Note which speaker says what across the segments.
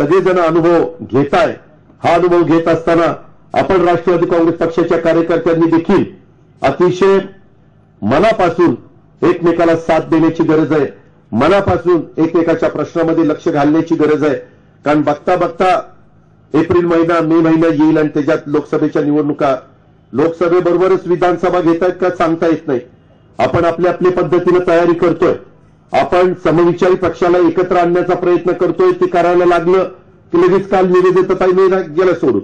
Speaker 1: सगळेजण अनुभव घेताय. हा अनुभव घेत असताना आपण राष्ट्रवादी काँग्रेस पक्षाच्या कार्यकर्त्यांनी देखील अतिशय मनापासून एकमेकाला साथ देण्याची गरज आहे. मनापासून एकमेकाच्या प्रश्नामध्ये लक्ष घालण्याची गरज आहे. कारण बघता बघता एप्रिल महिना मे महिना येईल आणि त्याच्यात लोकसभेच्या निवडणुका लोकसभेबरोबरच विधानसभा घेतायत का सांगता येत नाही. आपण आपल्या आपल्या पद्धतीनं तयारी करतोय. आपण समविचारी पक्षाला एकत्र आणण्याचा प्रयत्न करतोय ते करायला लागलं की लगेच काल निवेदितताई नाही गेलं सोडून.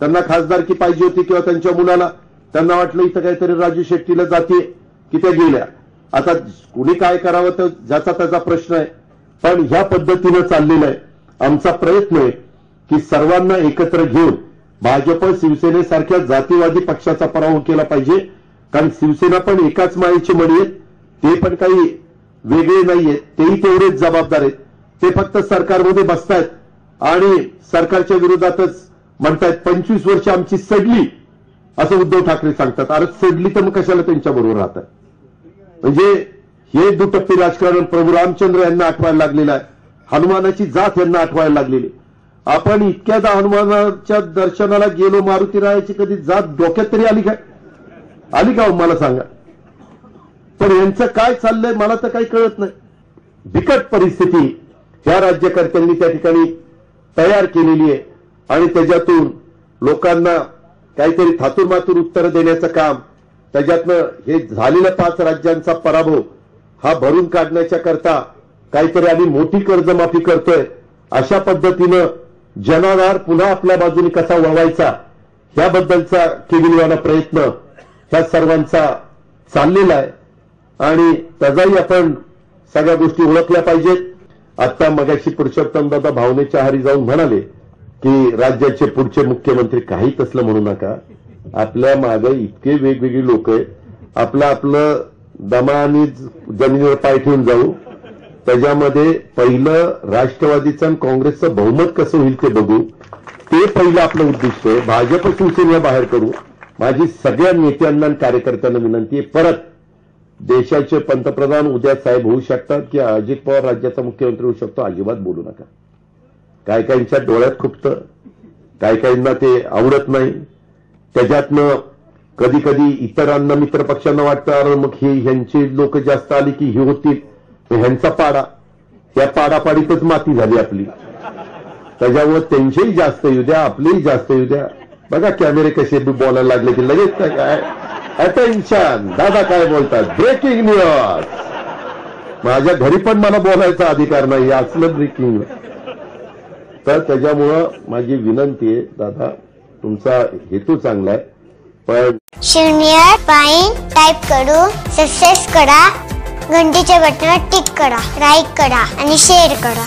Speaker 1: त्यांना खासदारकी पाहिजे होती किंवा त्यांच्या मुलाला. त्यांना वाटलं इथं काहीतरी राजू शेट्टीला जाते की त्या गेल्या. आता कुणी काय करावं तर ज्याचा त्याचा प्रश्न आहे. पण ह्या पद्धतीनं चाललेलं आहे. आमचा प्रयत्न आहे की सर्वांना एकत्र घेऊन भाजप शिवसेनेसारख्या जातीवादी पक्षाचा पराभव केला पाहिजे. कारण शिवसेना पण एकाच मायेची मणी आहेत ते पण काही वेगळे नाहीये. तेही तेवढेच जबाबदार आहेत. ते फक्त सरकारमध्ये बसतायत. आणि सरकारच्या विरोधातच म्हणतायत पंचवीस वर्ष आमची सडली असं उद्धव ठाकरे सांगतात. अरे सडली तर मग कशाला त्यांच्या बरोबर राहत म्हणजे हे दुटप्पी राजकारण प्रभू रामचंद्र यांना आठवायला लागलेलं आहे. हनुमानाची जात यांना आठवायला लागलेली आपण इतक्यादा हनुमानाच्या दर्शनाला गेलो मारुती रायाची कधी जात डोक्यात तरी आली काय? आली का हो? मला सांगा. पण यांचं काय चाललंय मला तर काही कळत नाही. बिकट परिस्थिती ह्या राज्यकर्त्यांनी त्या ठिकाणी तयार केलेली आहे. आणि त्याच्यातून लोकांना काहीतरी थातूरमातूर उत्तर देण्याचं काम त्याच्यातनं हे झालेल्या पाच राज्यांचा पराभव हा भरून काढण्याच्या करता काहीतरी आम्ही मोठी कर्जमाफी करतोय. अशा पद्धतीनं जनाधार पुन्हा आपल्या बाजूने कसा वळवायचा ह्याबद्दलचा केविलवाना प्रयत्न ह्या सर्वांचा चाललेला आहे. आणि त्याचाही आपण सगळ्या गोष्टी ओळखल्या पाहिजेत. आता मगाशी पुरुषोत्तम दादा भावनेच्या हारी जाऊन म्हणाले की राज्याचे पुढचे मुख्यमंत्री काही तसलं म्हणू नका. आपल्या मागे इतके वेगवेगळी लोक आहेत. आपलं आपलं दमा आणि जमिनीवर पाय ठेवून जाऊ. त्याच्यामध्ये पहिलं राष्ट्रवादीचं आणि काँग्रेसचं बहुमत कसं होईल ते बघू. ते पहिलं आपलं उद्दिष्ट आहे. भाजप शिवसेनेला बाहेर करू. माझी सगळ्या नेत्यांना आणि कार्यकर्त्यांना विनंती आहे परत देशाचे पंतप्रधान उद्या साहेब होऊ शकतात की अजित पवार राज्याचा मुख्यमंत्री होऊ शकतो अजिबात बोलू नका. काही काहींच्या डोळ्यात खुपतं काही काहींना ते आवडत नाही. त्याच्यातनं कधी कधी इतरांना मित्र पक्षांना वाटतं अरे मग हे ह्यांची लोक जास्त आली की हे होतील. ह्यांचा पाडा. त्या पाडापाडीतच माती झाली आपली. त्याच्यामुळे त्यांचेही जास्त येऊ द्या आपलेही जास्त येऊ द्या. बघा कॅमेरे कसे बोलायला लागले की लगेच काय काय? अटेन्शन दादा काय बोलतात? ब्रेकिंग न्यूज माझ्या घरी पण मला बोलायचा अधिकार नाही असलं ब्रेकिंग तर त्याच्यामुळं माझी विनंती आहे दादा तुमचा हेतू चांगला आहे पण
Speaker 2: शून्य पाईन टाईप करू सक्सेस करा घंटीच्या बटनावर टिक करा लाईक करा आणि शेअर करा.